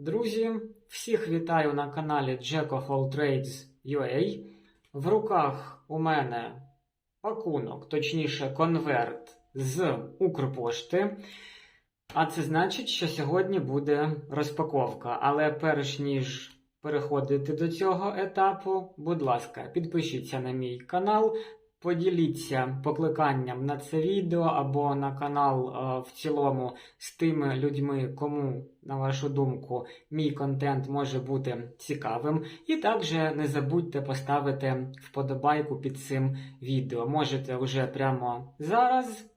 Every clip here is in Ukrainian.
Друзі, всіх вітаю на каналі Jack of All Trades UA. В руках у мене пакунок, точніше, конверт з Укрпошти. А це значить, що сьогодні буде розпаковка. Але перш ніж переходити до цього етапу, будь ласка, підпишіться на мій канал, поділіться покликанням на це відео або на канал е, в цілому з тими людьми, кому, на вашу думку, мій контент може бути цікавим. І також не забудьте поставити вподобайку під цим відео. Можете вже прямо зараз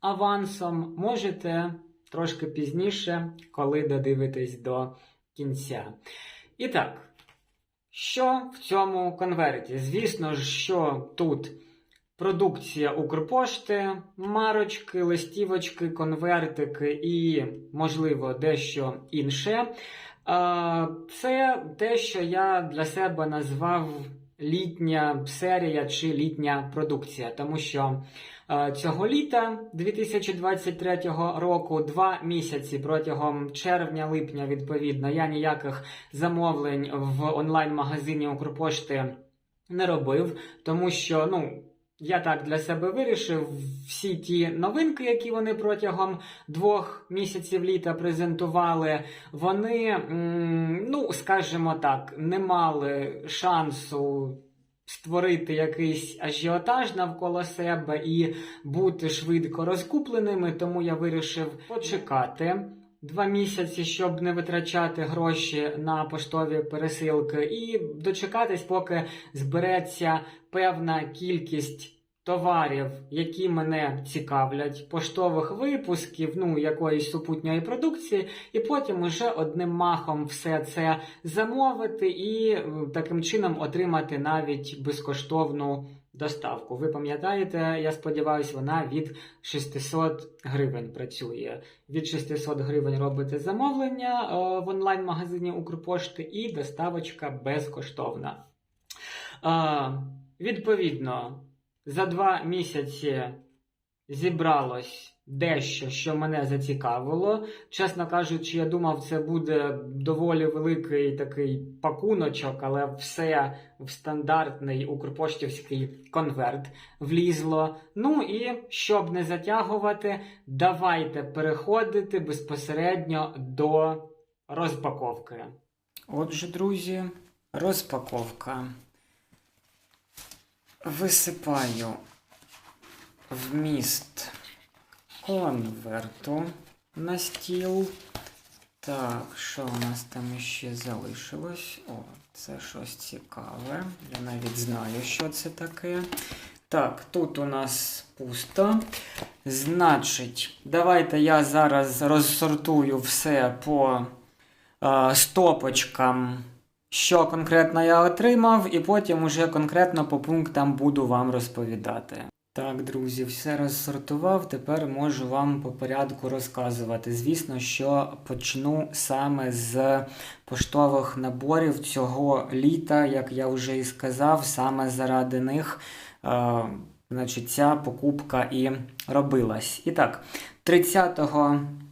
авансом, можете трошки пізніше, коли додивитесь до кінця. І так, що в цьому конверті? Звісно ж, що тут продукція Укрпошти, марочки, листівочки, конвертики і, можливо, дещо інше. Це те, що я для себе назвав літня серія чи літня продукція, тому що цього літа 2023 року, два місяці протягом червня-липня, відповідно, я ніяких замовлень в онлайн-магазині Укрпошти не робив, тому що, ну. Я так для себе вирішив всі ті новинки, які вони протягом двох місяців літа презентували, вони, ну, скажімо так, не мали шансу створити якийсь ажіотаж навколо себе і бути швидко розкупленими, тому я вирішив почекати. Два місяці, щоб не витрачати гроші на поштові пересилки, і дочекатись, поки збереться певна кількість товарів, які мене цікавлять, поштових випусків, ну якоїсь супутньої продукції, і потім уже одним махом все це замовити і е, таким чином отримати навіть безкоштовну доставку. Ви пам'ятаєте, я сподіваюся, вона від 600 гривень працює. Від 600 гривень робите замовлення е, в онлайн-магазині Укрпошти і доставочка безкоштовна. Е, Відповідно, за два місяці зібралось дещо, що мене зацікавило. Чесно кажучи, я думав, це буде доволі великий такий пакуночок, але все в стандартний укрпоштівський конверт влізло. Ну і щоб не затягувати, давайте переходити безпосередньо до розпаковки. Отже, друзі, розпаковка. Висипаю вміст конверту на стіл. Так, що у нас там ще залишилось? О, це щось цікаве. Я навіть знаю, що це таке. Так, тут у нас пусто. Значить, давайте я зараз розсортую все по е, стопочкам що конкретно я отримав, і потім уже конкретно по пунктам буду вам розповідати. Так, друзі, все розсортував. Тепер можу вам по порядку розказувати. Звісно, що почну саме з поштових наборів цього літа, як я вже і сказав, саме заради них. Е, Значить, ця покупка і робилась. І так, 30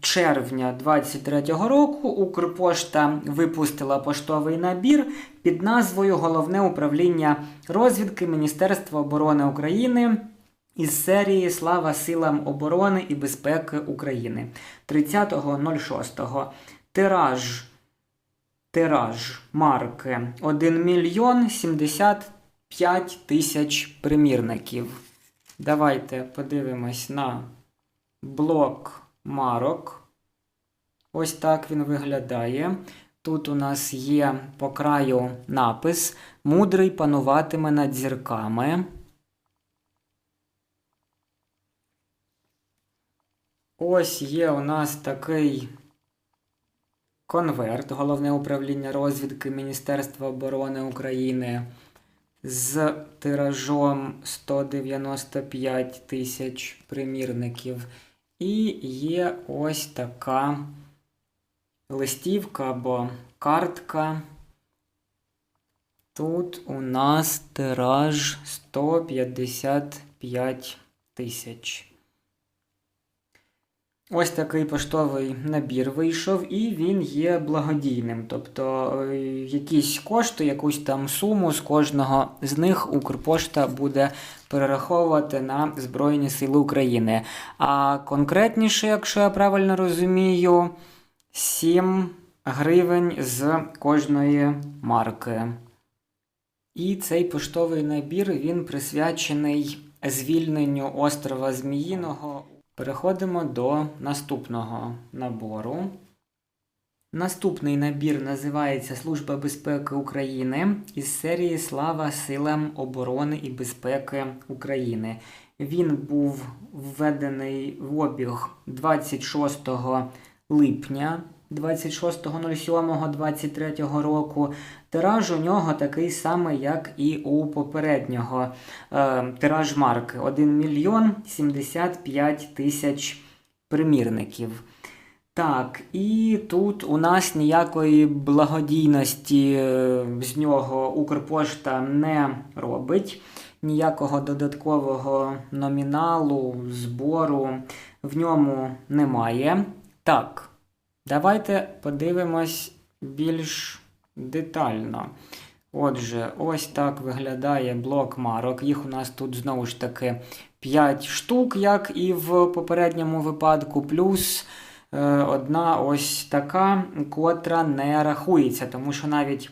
червня 2023 року Укрпошта випустила поштовий набір під назвою Головне управління розвідки Міністерства оборони України із серії Слава силам оборони і безпеки України 30.06. Тираж. Тираж марки 1 мільйон 75 тисяч примірників. Давайте подивимось на блок марок. Ось так він виглядає. Тут у нас є по краю напис Мудрий пануватиме над зірками. Ось є у нас такий конверт, Головне управління розвідки Міністерства оборони України з тиражом 195 тисяч примірників. І є ось така листівка або картка. Тут у нас тираж 155 тисяч. Ось такий поштовий набір вийшов, і він є благодійним. Тобто е, якісь кошти, якусь там суму з кожного з них Укрпошта буде перераховувати на Збройні Сили України. А конкретніше, якщо я правильно розумію, 7 гривень з кожної марки. І цей поштовий набір він присвячений звільненню острова Зміїного. Переходимо до наступного набору. Наступний набір називається Служба безпеки України із серії Слава силам оборони і безпеки України. Він був введений в обіг 26 липня 26.07.23 року. Тираж у нього такий самий, як і у попереднього е, тираж марки 1 мільйон 75 тисяч примірників. Так, і тут у нас ніякої благодійності е, з нього Укрпошта не робить, ніякого додаткового номіналу, збору в ньому немає. Так, давайте подивимось більш детально. Отже, ось так виглядає блок марок. Їх у нас тут знову ж таки 5 штук, як і в попередньому випадку, плюс е, одна ось така, котра не рахується, тому що навіть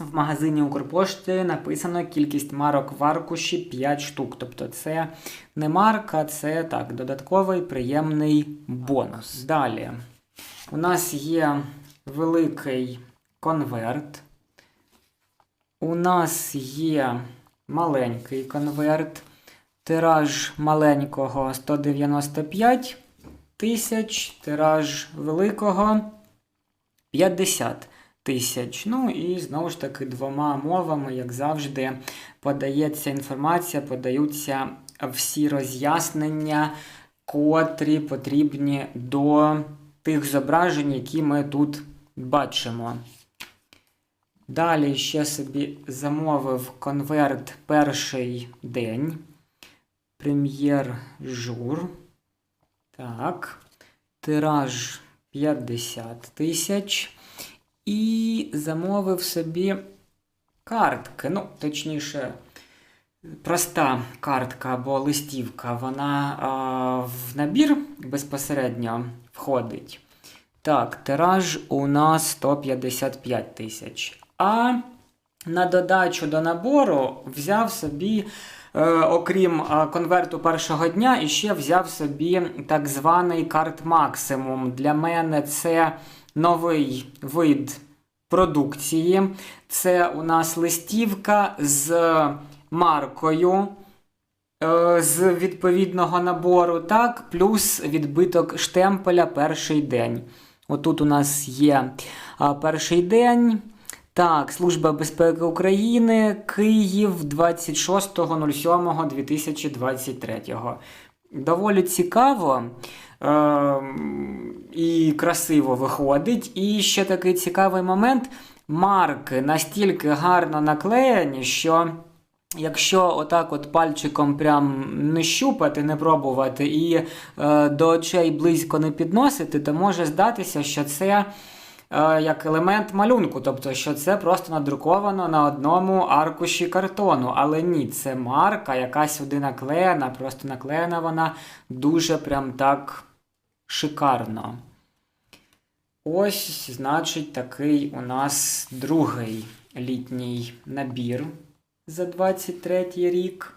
в магазині Укрпошти написано кількість марок в аркуші 5 штук. Тобто це не марка, це так, додатковий приємний бонус. Далі у нас є великий конверт. У нас є маленький конверт. Тираж маленького 195 тисяч, тираж великого 50 тисяч. Ну і знову ж таки двома мовами, як завжди, подається інформація, подаються всі роз'яснення, котрі потрібні до тих зображень, які ми тут бачимо. Далі ще собі замовив конверт перший день. Прем'єр жур. Так. Тираж 50 тисяч. І замовив собі картки. Ну, точніше, проста картка або листівка. Вона а, в набір безпосередньо входить. Так, тираж у нас 155 тисяч. А на додачу до набору взяв собі, е, окрім е, конверту першого дня, і ще взяв собі так званий карт максимум. Для мене це новий вид продукції. Це у нас листівка з маркою. Е, З відповідного набору, так, плюс відбиток штемпеля перший день. Отут у нас є перший день. Так, Служба безпеки України, Київ 26.07.2023. Доволі цікаво е- і красиво виходить. І ще такий цікавий момент: марки настільки гарно наклеєні, що. Якщо отак от пальчиком прям не щупати, не пробувати і е, до очей близько не підносити, то може здатися, що це е, як елемент малюнку, тобто, що це просто надруковано на одному аркуші картону. Але ні, це марка, яка сюди наклеєна, просто наклеєна вона дуже прям так шикарно. Ось, значить, такий у нас другий літній набір за 23 рік.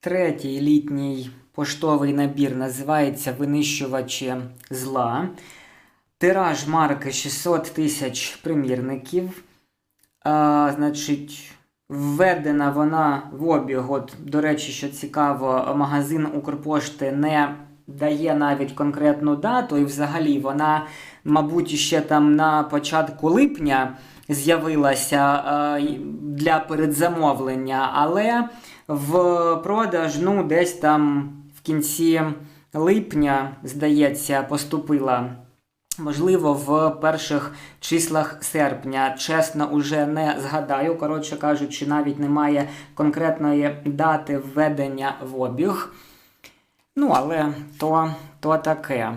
Третій літній поштовий набір називається Винищувачі зла. Тираж марки 600 тисяч примірників. А, Значить, введена вона в обіг. От, До речі, що цікаво, магазин Укрпошти не дає навіть конкретну дату, і взагалі вона, мабуть, ще там на початку липня з'явилася е, для передзамовлення, але в продаж ну, десь там в кінці липня, здається, поступила. Можливо, в перших числах серпня. Чесно, уже не згадаю. Коротше кажучи, навіть немає конкретної дати введення в обіг. Ну, але то, то таке.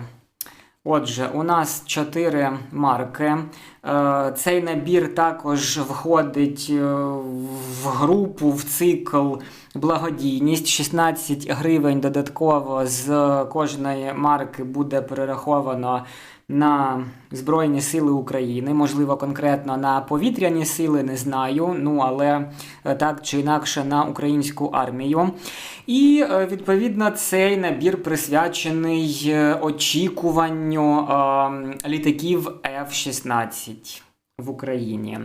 Отже, у нас чотири марки. Е, Цей набір також входить е, в групу, в цикл благодійність. 16 гривень додатково з кожної марки буде перераховано на Збройні Сили України, можливо, конкретно на повітряні сили, не знаю. Ну, але е, так чи інакше на українську армію. І е, відповідно цей набір присвячений е, очікуванню літаків F-16 в Україні.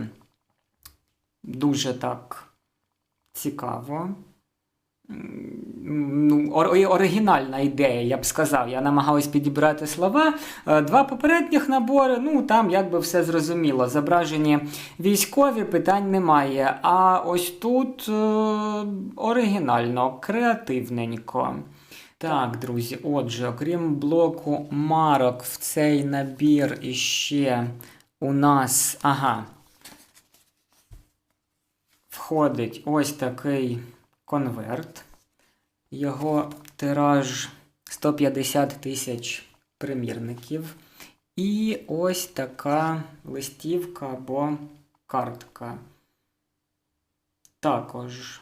Дуже так цікаво. Ну, оригінальна ідея, я б сказав. Я намагаюсь підібрати слова. Е, Два попередніх набори, ну там якби все зрозуміло. Зображені військові, питань немає. А ось тут е, оригінально, креативненько. Так, друзі, отже, окрім блоку марок, в цей набір іще у нас. Ага. Входить ось такий конверт. Його тираж 150 тисяч примірників. І ось така листівка або картка. Також,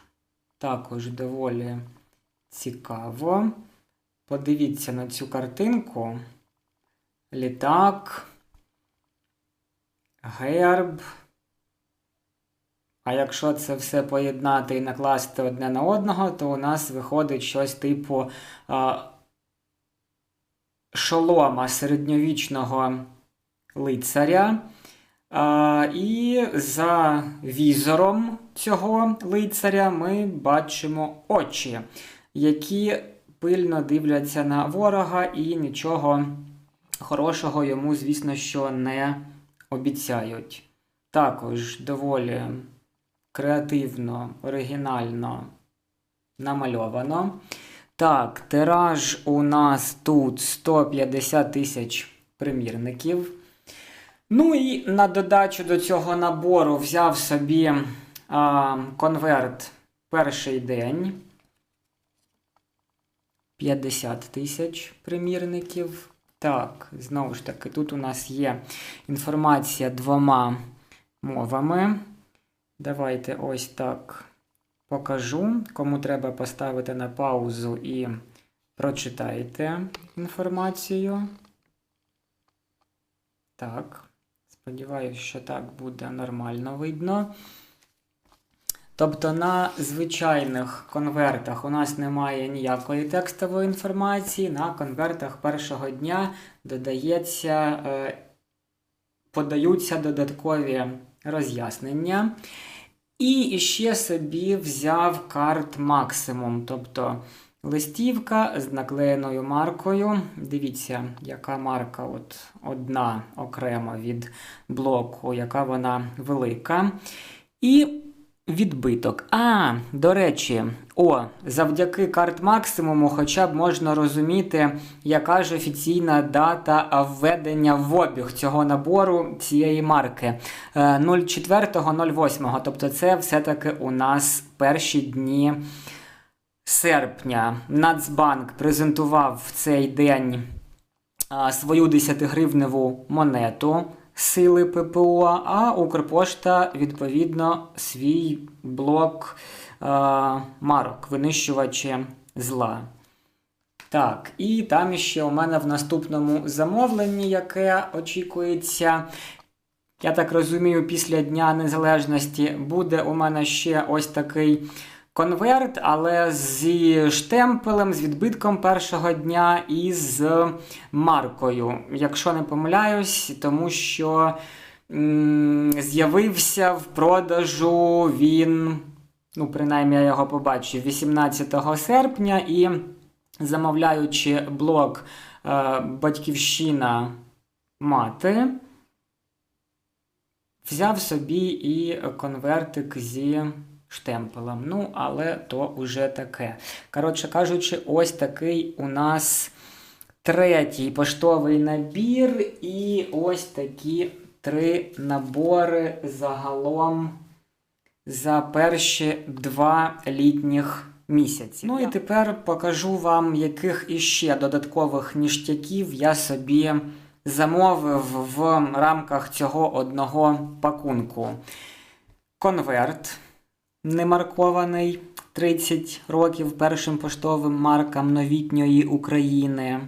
також доволі цікаво. Подивіться на цю картинку. Літак, герб. А якщо це все поєднати і накласти одне на одного, то у нас виходить щось типу а, шолома середньовічного лицаря. А, і за візором цього лицаря ми бачимо очі, які пильно дивляться на ворога і нічого хорошого йому, звісно, що не обіцяють. Також доволі креативно, оригінально намальовано. Так, тираж у нас тут 150 тисяч примірників. Ну і на додачу до цього набору взяв собі а, конверт перший день. 50 тисяч примірників. Так, знову ж таки, тут у нас є інформація двома мовами. Давайте ось так покажу. Кому треба поставити на паузу і прочитайте інформацію. Так, сподіваюся, що так буде нормально видно. Тобто на звичайних конвертах у нас немає ніякої текстової інформації. На конвертах першого дня додається, е, подаються додаткові роз'яснення. І ще собі взяв карт максимум. Тобто листівка з наклеєною маркою. Дивіться, яка марка от одна окремо від блоку, яка вона велика. І відбиток. А, до речі, о, завдяки карт максимуму хоча б можна розуміти, яка ж офіційна дата введення в обіг цього набору цієї марки. Е, 04.08. Тобто це все-таки у нас перші дні серпня. Нацбанк презентував в цей день свою 10-гривневу монету сили ППО, а Укрпошта, відповідно, свій блок а, марок, винищувачі зла. Так, і там ще у мене в наступному замовленні, яке очікується. Я так розумію, після Дня Незалежності буде у мене ще ось такий конверт, але зі штемпелем, з відбитком першого дня і з маркою. Якщо не помиляюсь, тому що з'явився в продажу він, ну, принаймні я його побачив 18 серпня і замовляючи блок е, Батьківщина мати. Взяв собі і конвертик зі штемпелем. Ну, але то уже таке. Коротше кажучи, ось такий у нас третій поштовий набір, і ось такі три набори загалом за перші два літніх місяці. Ну і тепер покажу вам, яких іще додаткових ніштяків я собі замовив в рамках цього одного пакунку. Конверт немаркований 30 років першим поштовим маркам новітньої України.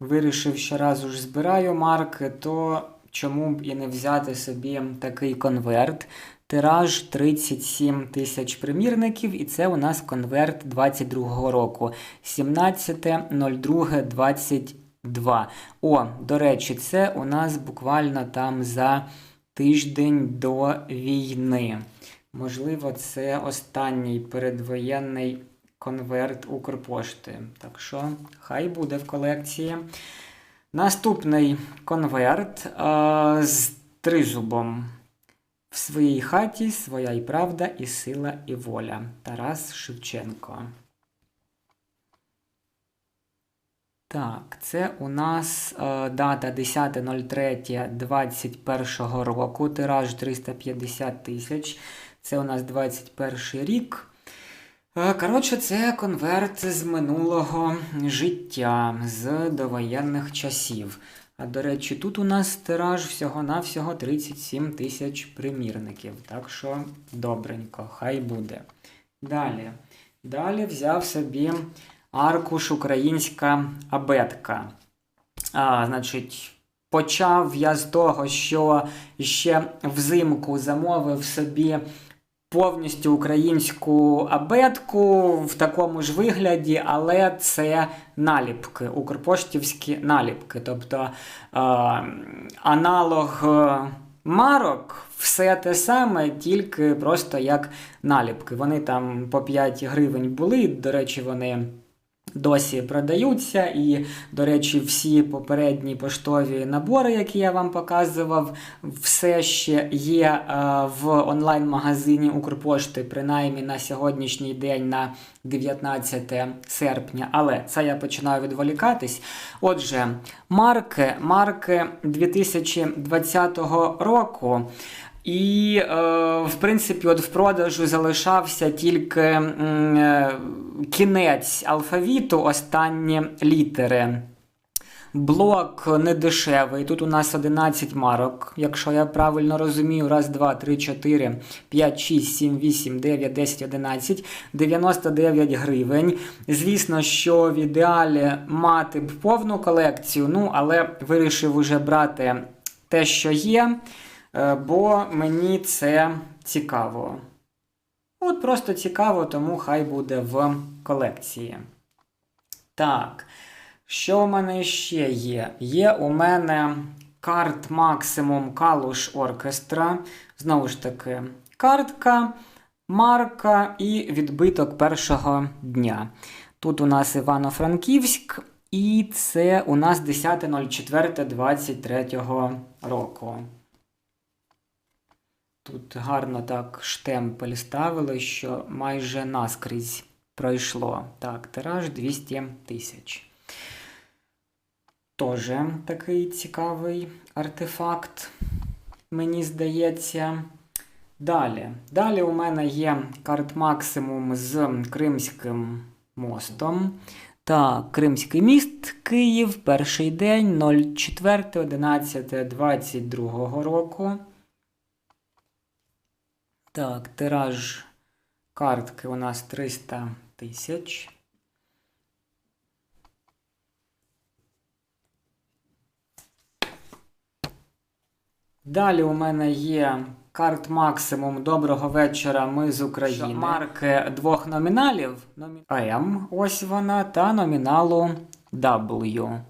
Вирішив, що раз уж збираю марки, то чому б і не взяти собі такий конверт. Тираж 37 тисяч примірників, і це у нас конверт 22 року. 17.02.22. О, до речі, це у нас буквально там за тиждень до війни. Можливо, це останній передвоєнний конверт Укрпошти. Так що, хай буде в колекції. Наступний конверт а, з тризубом. В своїй хаті своя і правда, і сила, і воля. Тарас Шевченко. Так, це у нас е, дата 10.03.21 року. Тираж 350 тисяч. Це у нас 21 рік. Е, коротше, це конверт з минулого життя, з довоєнних часів. А до речі, тут у нас тираж всього-навсього 37 тисяч примірників. Так що добренько, хай буде. Далі. Далі взяв собі аркуш українська абетка. А, Значить, почав я з того, що ще взимку замовив собі повністю українську абетку в такому ж вигляді, але це наліпки, укрпоштівські наліпки. Тобто е, аналог марок все те саме, тільки просто як наліпки. Вони там по 5 гривень були. До речі, вони досі продаються. І, до речі, всі попередні поштові набори, які я вам показував, все ще є е, в онлайн-магазині Укрпошти, принаймні на сьогоднішній день, на 19 серпня. Але це я починаю відволікатись. Отже, марки, марки 2020 року. І, е, в принципі, от в продажу залишався тільки е, кінець алфавіту, останні літери. Блок недешевий. Тут у нас 11 марок. Якщо я правильно розумію, раз, два, три, чотири, п'ять, шість, сім, вісім, дев'ять, десять, одинадцять, 99 гривень. Звісно, що в ідеалі мати б повну колекцію, ну, але вирішив уже брати те, що є. Е, бо мені це цікаво. От просто цікаво, тому хай буде в колекції. Так, що в мене ще є? Є у мене карт Максимум Калуш Оркестра. Знову ж таки, картка, марка і відбиток першого дня. Тут у нас Івано-Франківськ, і це у нас 10.04.23 року. Тут гарно так штемпель ставили, що майже наскрізь пройшло. Так, тираж 200 тисяч. Тоже такий цікавий артефакт, мені здається. Далі. Далі у мене є карт максимум з Кримським мостом. Так, Кримський міст Київ, перший день 04.11.22 року. Так, тираж картки у нас 300 тисяч. Далі у мене є карт максимум Доброго вечора. Ми з України. Марки двох номіналів. М, ось вона, та номіналу W.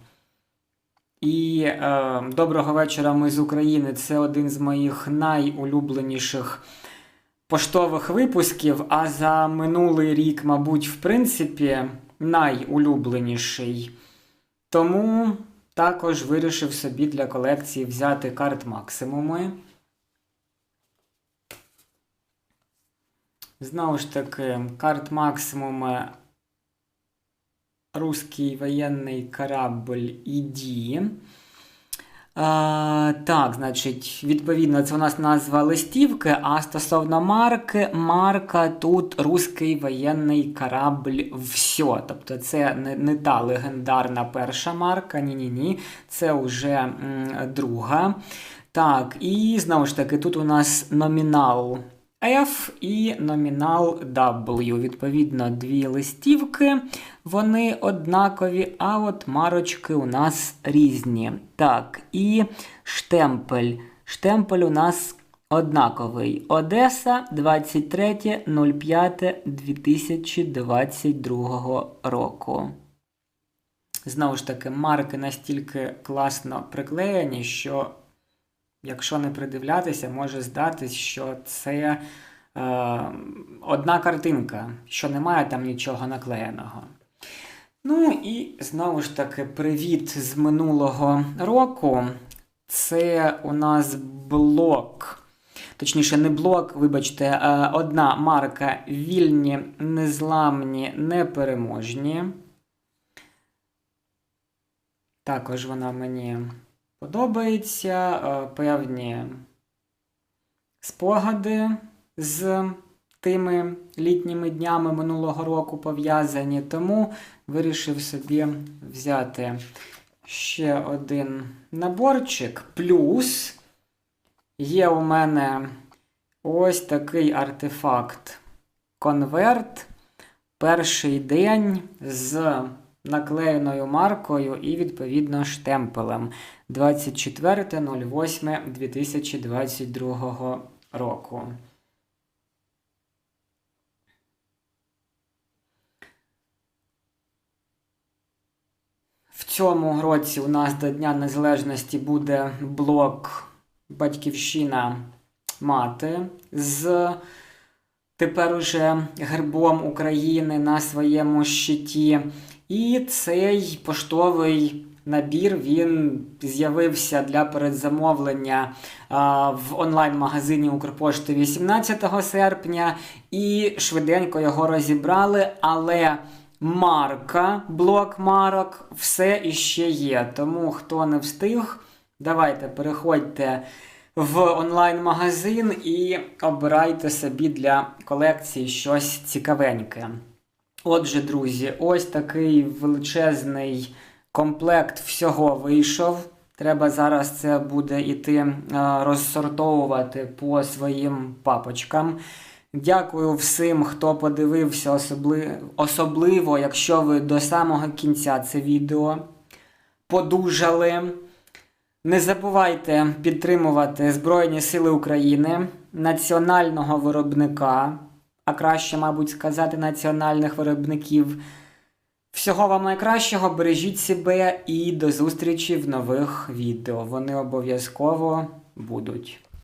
І е, Доброго вечора. Ми з України. Це один з моїх найулюбленіших поштових випусків, а за минулий рік, мабуть, в принципі, найулюбленіший. Тому також вирішив собі для колекції взяти карт максимуми. Знову ж таки, карт максимуми Руський воєнний корабль ІДІ. Так, значить, відповідно, це у нас назва листівки, а стосовно марки, марка тут руський воєнний корабль все. Тобто це не, не та легендарна перша марка, ні-ні-ні, це вже м, друга. Так, і знову ж таки, тут у нас номінал F і номінал W. Відповідно, дві листівки, вони однакові, а от марочки у нас різні. Так, і штемпель. Штемпель у нас однаковий. Одеса 23.05.2022 року. Знову ж таки, марки настільки класно приклеєні, що якщо не придивлятися, може здатись, що це е, одна картинка, що немає там нічого наклеєного. Ну і знову ж таки, привіт з минулого року. Це у нас блок. Точніше, не блок, вибачте, е, одна марка вільні, незламні, непереможні. Також вона мені подобається. Е, Певні спогади з тими літніми днями минулого року пов'язані, тому вирішив собі взяти ще один наборчик. Плюс є у мене ось такий артефакт конверт. Перший день з наклеєною маркою і, відповідно, штемпелем 24.08.2022 року. В цьому році у нас до Дня Незалежності буде блок Батьківщина мати з тепер уже гербом України на своєму щиті. І цей поштовий набір він з'явився для передзамовлення в онлайн-магазині Укрпошти 18 серпня, і швиденько його розібрали, але марка, блок марок, все іще є. Тому хто не встиг, давайте переходьте в онлайн-магазин і обирайте собі для колекції щось цікавеньке. Отже, друзі, ось такий величезний комплект всього вийшов. Треба зараз це буде іти розсортовувати по своїм папочкам. Дякую всім, хто подивився, особливо, особливо, якщо ви до самого кінця це відео подужали. Не забувайте підтримувати Збройні Сили України, національного виробника, а краще, мабуть, сказати, національних виробників. Всього вам найкращого, бережіть себе і до зустрічі в нових відео. Вони обов'язково будуть.